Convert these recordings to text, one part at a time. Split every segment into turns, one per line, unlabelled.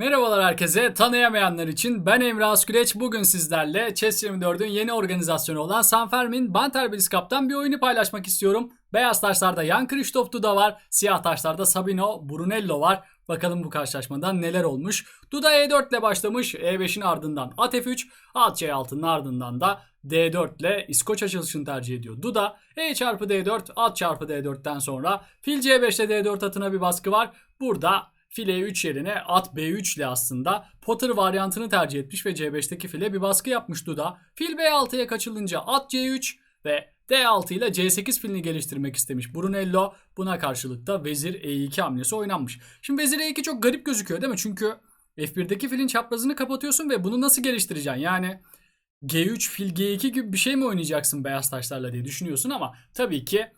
Merhabalar herkese. Tanıyamayanlar için ben Emre Asküleç. Bugün sizlerle Chess24'ün yeni organizasyonu olan Sanfermin Banterbilis Cup'tan bir oyunu paylaşmak istiyorum. Beyaz taşlarda Jan Krzysztof Duda var. Siyah taşlarda Sabino Brunello var. Bakalım bu karşılaşmadan neler olmuş. Duda E4 ile başlamış. E5'in ardından at F3. At C6'nın ardından da D4 ile İskoç açılışını tercih ediyor. Duda E çarpı D4 at çarpı D4'ten sonra fil C5 ile D4 atına bir baskı var. Burada file 3 yerine at B3 ile aslında Potter varyantını tercih etmiş ve C5'teki file bir baskı yapmış Duda. Fil B6'ya kaçılınca at C3 ve D6 ile C8 filini geliştirmek istemiş Brunello. Buna karşılık da vezir E2 hamlesi oynanmış. Şimdi vezir E2 çok garip gözüküyor değil mi? Çünkü F1'deki filin çaprazını kapatıyorsun ve bunu nasıl geliştireceksin? Yani G3 fil G2 gibi bir şey mi oynayacaksın beyaz taşlarla diye düşünüyorsun ama tabii ki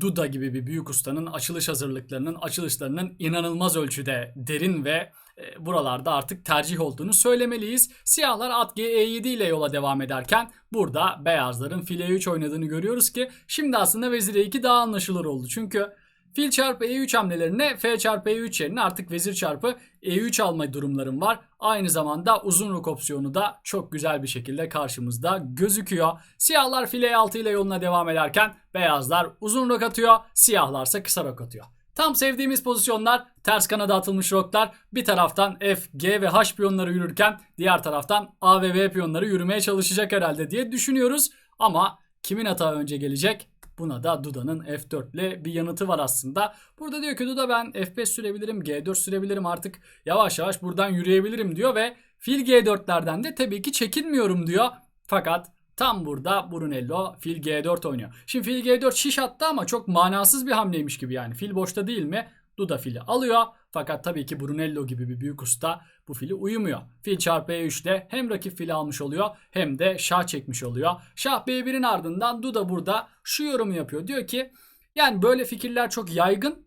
Duda gibi bir büyük ustanın açılış hazırlıklarının, açılışlarının inanılmaz ölçüde derin ve e, buralarda artık tercih olduğunu söylemeliyiz. Siyahlar at G7 ile yola devam ederken burada beyazların file 3 oynadığını görüyoruz ki şimdi aslında vezir E2 daha anlaşılır oldu. Çünkü fil çarpı E3 hamlelerine F çarpı E3 yerine artık vezir çarpı E3 alma durumlarım var. Aynı zamanda uzun rok opsiyonu da çok güzel bir şekilde karşımızda gözüküyor. Siyahlar file 6 ile yoluna devam ederken beyazlar uzun rok atıyor, siyahlarsa kısa rok atıyor. Tam sevdiğimiz pozisyonlar ters kanada atılmış roklar. Bir taraftan F, G ve H piyonları yürürken diğer taraftan A ve B piyonları yürümeye çalışacak herhalde diye düşünüyoruz. Ama kimin hata önce gelecek? Buna da Duda'nın F4 ile bir yanıtı var aslında. Burada diyor ki Duda ben F5 sürebilirim, G4 sürebilirim artık yavaş yavaş buradan yürüyebilirim diyor ve fil G4'lerden de tabii ki çekinmiyorum diyor. Fakat tam burada Brunello fil G4 oynuyor. Şimdi fil G4 şiş attı ama çok manasız bir hamleymiş gibi yani. Fil boşta değil mi? Duda fili alıyor. Fakat tabii ki Brunello gibi bir büyük usta bu fili uyumuyor. Fil çarpı E3'te hem rakip fili almış oluyor hem de şah çekmiş oluyor. Şah B1'in ardından Duda burada şu yorumu yapıyor. Diyor ki yani böyle fikirler çok yaygın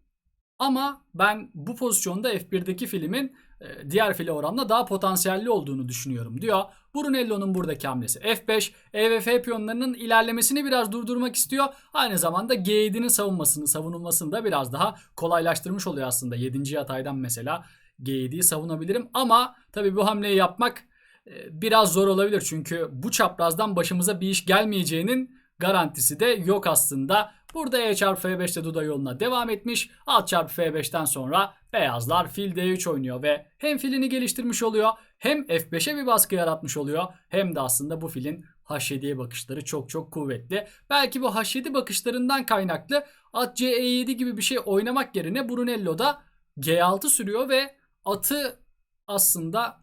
ama ben bu pozisyonda F1'deki filimin diğer file oranla daha potansiyelli olduğunu düşünüyorum diyor. Brunello'nun buradaki hamlesi F5, E ve F piyonlarının ilerlemesini biraz durdurmak istiyor. Aynı zamanda G7'nin savunmasını, savunulmasını da biraz daha kolaylaştırmış oluyor aslında. 7. yataydan mesela G7'yi savunabilirim ama tabii bu hamleyi yapmak e, biraz zor olabilir. Çünkü bu çaprazdan başımıza bir iş gelmeyeceğinin garantisi de yok aslında. Burada E çarpı F5'te Duda yoluna devam etmiş. Alt çarpı F5'ten sonra beyazlar fil D3 oynuyor ve hem filini geliştirmiş oluyor hem F5'e bir baskı yaratmış oluyor hem de aslında bu filin H7'ye bakışları çok çok kuvvetli. Belki bu H7 bakışlarından kaynaklı at C7 gibi bir şey oynamak yerine Brunello da G6 sürüyor ve atı aslında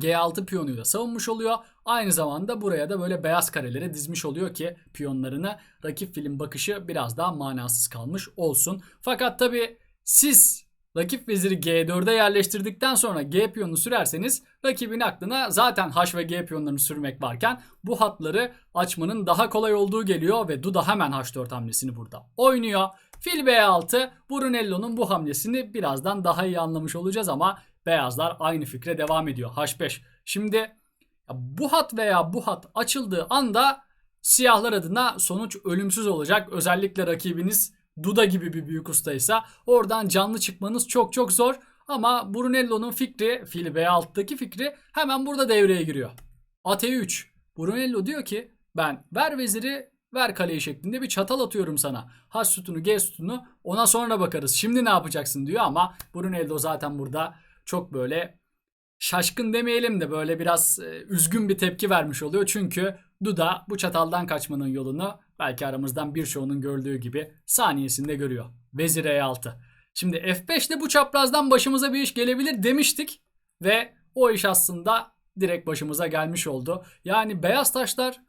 G6 piyonuyla savunmuş oluyor. Aynı zamanda buraya da böyle beyaz karelere dizmiş oluyor ki piyonlarına rakip filin bakışı biraz daha manasız kalmış olsun. Fakat tabi siz rakip veziri G4'e yerleştirdikten sonra G piyonunu sürerseniz rakibin aklına zaten H ve G piyonlarını sürmek varken bu hatları açmanın daha kolay olduğu geliyor ve Duda hemen H4 hamlesini burada oynuyor. Fil B6 Brunello'nun bu hamlesini birazdan daha iyi anlamış olacağız ama beyazlar aynı fikre devam ediyor. H5. Şimdi bu hat veya bu hat açıldığı anda siyahlar adına sonuç ölümsüz olacak. Özellikle rakibiniz Duda gibi bir büyük ustaysa oradan canlı çıkmanız çok çok zor. Ama Brunello'nun fikri, fil B6'daki fikri hemen burada devreye giriyor. At E3. Brunello diyor ki ben ver veziri ver kaleyi şeklinde bir çatal atıyorum sana. H sütunu G sütunu ona sonra bakarız. Şimdi ne yapacaksın diyor ama Brunello zaten burada çok böyle şaşkın demeyelim de böyle biraz e, üzgün bir tepki vermiş oluyor. Çünkü Duda bu çataldan kaçmanın yolunu belki aramızdan birçoğunun gördüğü gibi saniyesinde görüyor. Vezir E6. Şimdi F5'te bu çaprazdan başımıza bir iş gelebilir demiştik ve o iş aslında direkt başımıza gelmiş oldu. Yani beyaz taşlar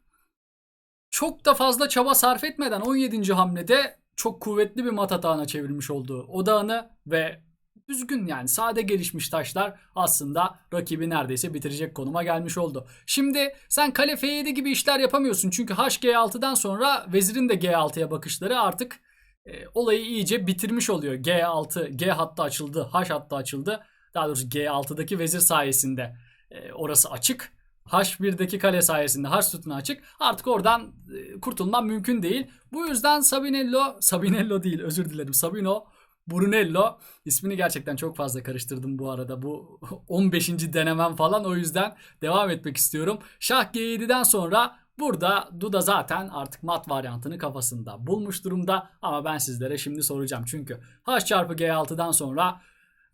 çok da fazla çaba sarf etmeden 17. hamlede çok kuvvetli bir mat atağına çevirmiş oldu odağını ve düzgün yani sade gelişmiş taşlar aslında rakibi neredeyse bitirecek konuma gelmiş oldu. Şimdi sen kale F7 gibi işler yapamıyorsun çünkü HG6'dan sonra vezirin de G6'ya bakışları artık e, olayı iyice bitirmiş oluyor. G6, G hattı açıldı, H hattı açıldı. Daha doğrusu G6'daki vezir sayesinde e, orası açık. H1'deki kale sayesinde H sütunu açık. Artık oradan e, kurtulman mümkün değil. Bu yüzden Sabinello, Sabinello değil özür dilerim. Sabino Brunello. İsmini gerçekten çok fazla karıştırdım bu arada. Bu 15. denemem falan o yüzden devam etmek istiyorum. Şah G7'den sonra burada Duda zaten artık mat varyantını kafasında bulmuş durumda. Ama ben sizlere şimdi soracağım. Çünkü H çarpı G6'dan sonra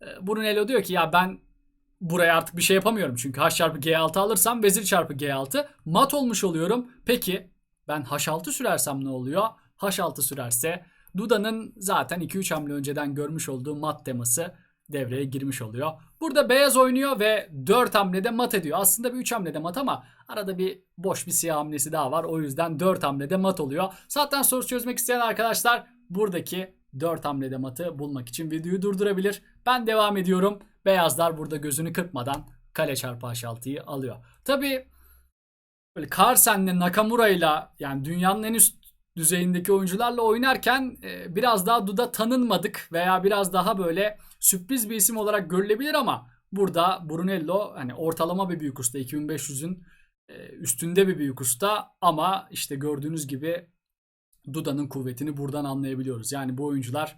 e, Brunello diyor ki ya ben buraya artık bir şey yapamıyorum. Çünkü H çarpı G6 alırsam vezir çarpı G6 mat olmuş oluyorum. Peki ben H6 sürersem ne oluyor? H6 sürerse Duda'nın zaten 2-3 hamle önceden görmüş olduğu mat teması devreye girmiş oluyor. Burada beyaz oynuyor ve 4 hamlede mat ediyor. Aslında bir 3 hamlede mat ama arada bir boş bir siyah hamlesi daha var. O yüzden 4 hamlede mat oluyor. Zaten soru çözmek isteyen arkadaşlar buradaki 4 hamlede matı bulmak için videoyu durdurabilir. Ben devam ediyorum. Beyazlar burada gözünü kırpmadan kale çarpı H6'yı alıyor. Tabi böyle Carlsen'le Nakamura'yla yani dünyanın en üst düzeyindeki oyuncularla oynarken e, biraz daha Duda tanınmadık veya biraz daha böyle sürpriz bir isim olarak görülebilir ama burada Brunello hani ortalama bir büyük usta 2500'ün e, üstünde bir büyük usta ama işte gördüğünüz gibi Duda'nın kuvvetini buradan anlayabiliyoruz. Yani bu oyuncular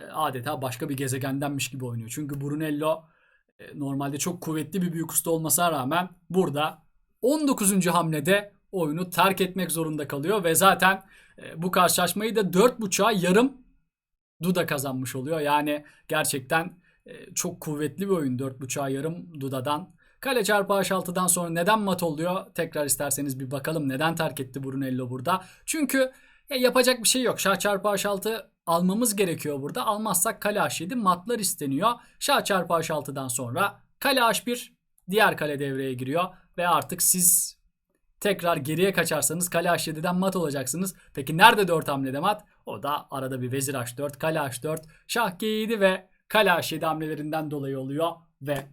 e, adeta başka bir gezegendenmiş gibi oynuyor. Çünkü Brunello normalde çok kuvvetli bir büyük usta olmasına rağmen burada 19. hamlede oyunu terk etmek zorunda kalıyor ve zaten e, bu karşılaşmayı da 4.5'a yarım Duda kazanmış oluyor. Yani gerçekten e, çok kuvvetli bir oyun 4.5'a yarım Duda'dan. Kale çarpı H6'dan sonra neden mat oluyor? Tekrar isterseniz bir bakalım neden terk etti Brunello burada. Çünkü ya yapacak bir şey yok. Şah çarpı H6 almamız gerekiyor burada. Almazsak kale H7 matlar isteniyor. Şah çarpı H6'dan sonra kale H1 diğer kale devreye giriyor. Ve artık siz tekrar geriye kaçarsanız kale H7'den mat olacaksınız. Peki nerede 4 hamlede mat? O da arada bir vezir H4, kale H4, şah G7 ve kale H7 hamlelerinden dolayı oluyor. Ve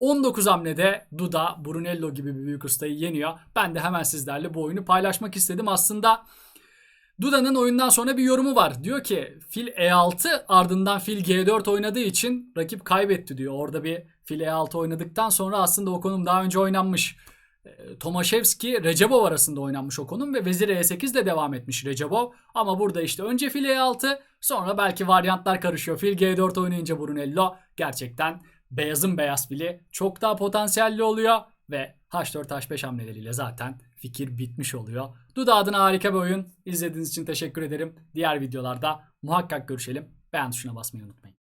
19 hamlede Duda Brunello gibi bir büyük ustayı yeniyor. Ben de hemen sizlerle bu oyunu paylaşmak istedim. Aslında Duda'nın oyundan sonra bir yorumu var. Diyor ki fil E6 ardından fil G4 oynadığı için rakip kaybetti diyor. Orada bir fil E6 oynadıktan sonra aslında o konum daha önce oynanmış. E, Tomaszewski Recebov arasında oynanmış o konum ve vezir E8 de devam etmiş Recebov. Ama burada işte önce fil E6 sonra belki varyantlar karışıyor. Fil G4 oynayınca Brunello gerçekten beyazın beyaz fili çok daha potansiyelli oluyor ve H4 H5 hamleleriyle zaten fikir bitmiş oluyor. Duda adına harika bir oyun. İzlediğiniz için teşekkür ederim. Diğer videolarda muhakkak görüşelim. Beğen tuşuna basmayı unutmayın.